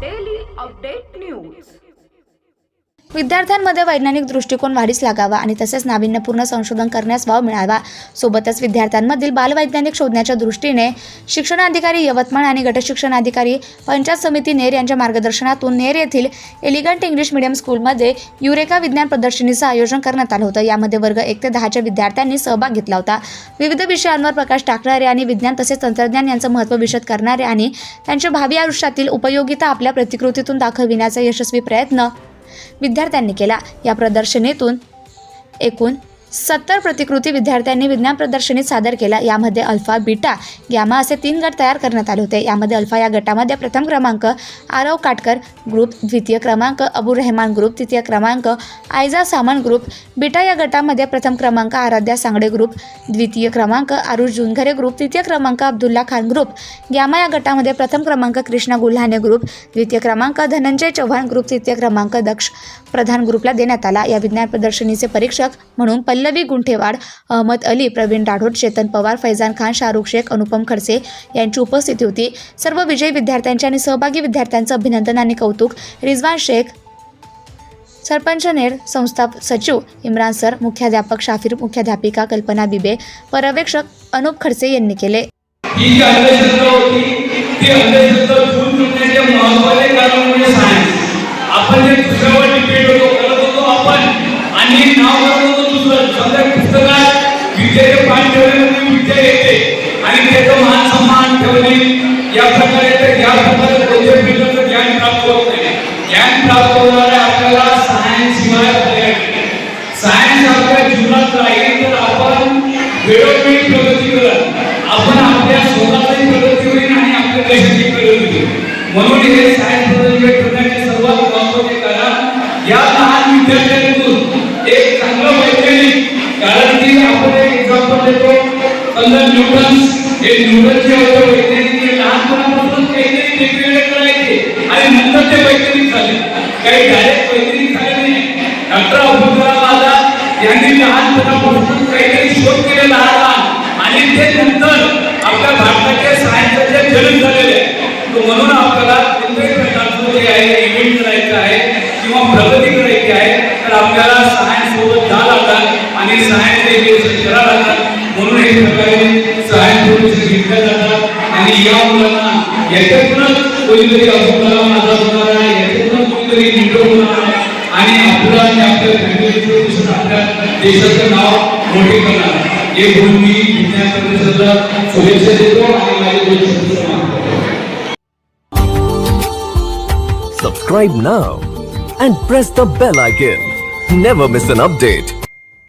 daily update news. विद्यार्थ्यांमध्ये वैज्ञानिक दृष्टिकोन वाढीस लागावा आणि तसेच नाविन्यपूर्ण संशोधन करण्यास वाव मिळावा. सोबतच विद्यार्थ्यांमधील बालवैज्ञानिक शोधण्याच्या दृष्टीने शिक्षणाधिकारी यवतमाळ आणि गटशिक्षणाधिकारी पंचायत समिती नेर यांच्या मार्गदर्शनातून नेर येथील एलिगंट इंग्लिश मीडियम स्कूलमध्ये युरेका विज्ञान प्रदर्शनीचं आयोजन करण्यात आलं होतं. यामध्ये वर्ग एक ते दहाच्या विद्यार्थ्यांनी सहभाग घेतला होता. विविध विषयांवर प्रकाश टाकणारे आणि विज्ञान तसेच तंत्रज्ञान यांचं महत्त्व विशद करणारे आणि त्यांच्या भावी आयुष्यातील उपयोगिता आपल्या प्रतिकृतीतून दाखविण्याचा यशस्वी प्रयत्न विद्यार्थ्यांनी केला या प्रदर्शनीतून. एकूण सत्तर प्रतिकृती विद्यार्थ्यांनी विज्ञान प्रदर्शनीत सादर केला. यामध्ये अल्फा बीटा गॅमा असे तीन गट तयार करण्यात आले होते. यामध्ये अल्फा या गटामध्ये प्रथम क्रमांक आरव काटकर ग्रुप द्वितीय क्रमांक अबू रेहमान ग्रुप तृतीय क्रमांक आयजा सामान ग्रुप बीटा या गटामध्ये प्रथम क्रमांक आराध्या सांगडे ग्रुप द्वितीय क्रमांक आरुष जुनघरे ग्रुप तृतीय क्रमांक अब्दुल्ला खान ग्रुप गॅमा या गटामध्ये प्रथम क्रमांक कृष्णा गुल्हाने ग्रुप द्वितीय क्रमांक धनंजय चव्हाण ग्रुप तृतीय क्रमांक दक्ष प्रधान ग्रुपला देण्यात आला. या विज्ञान प्रदर्शनीचे परीक्षक म्हणून पल्लवी गुंठेवाड अहमद अली प्रवीण राठोड चेतन पवार फैजान खान शाहरुख शेख अनुपम खडसे यांची उपस्थिती होती. सर्व विजयी विद्यार्थ्यांचे आणि सहभागी विद्यार्थ्यांचं अभिनंदन आणि कौतुक. रिजवान शेख सरपंच नेर संस्था सचिव इम्रान सर मुख्याध्यापक शाफिर मुख्याध्यापिका कल्पना बिबे पर्यवेक्षक अनुप खडसे यांनी केले. विजय विद्येचे पाठ ठेवल्यानंतर विद्या येते. आणि त्याचं मान सन्मान ठेवणे या प्रकारे तर या प्रकारे कोणत्या पिढीचं ज्ञान प्राप्त होत नाही. ज्ञान प्राप्त होणारे आपल्याला सायन्स शिवाय पर्याय सायन्स आपल्या जीवनात राहील तर आपण वेळोवेळी प्रगती करत आपण आपल्या स्वतःची प्रगती होईल आणि आपल्या देशाची प्रगती होईल. म्हणून हे सायन्स प्रगती करण्याचे सर्वात महत्त्वाचे कारण या लहान विद्यार्थ्यांना एक चांगलं वैज्ञानिक कारण की आपण एक देतो. समजा न्यूटन्स हे न्यूटनचे होते वैज्ञानिक लहानपणापासून काहीतरी वेगवेगळे करायचे. आणि नंतर ते वैज्ञानिक झाले. काही डायरेक्ट वैज्ञानिक झाले नाही. डॉक्टर अब्दुल कलाम आझाद यांनी लहानपणापासून काहीतरी शोध केलेला हा आणि ते नंतर आपल्या भारताचे सायन्सचे जनक झालेले. आहे. तो म्हणून आपल्याला जे आहे इव्हेंट करायचं आहे किंवा प्रगती करायची आहे तर आपल्याला सायन्स सोबत जा लागतात आणि सायन्स एज्युकेशन करावं लागतात म्हणून हे प्रकारे सायन्स प्रोजेक्ट घेतल्या जातात. आणि या मुलांना याच्यातूनच कोणीतरी अब्दुल माझा होणार आहे. याच्यातूनच कोणीतरी निवड होणार आहे. आणि आपला आणि आपल्या फॅमिलीचं आपल्या देशाचं नाव मोठे करणार हे बोलून मी विज्ञान परिषदेला शुभेच्छा देतो आणि माझे दोन शब्द Subscribe now and press the bell icon. Never miss an update.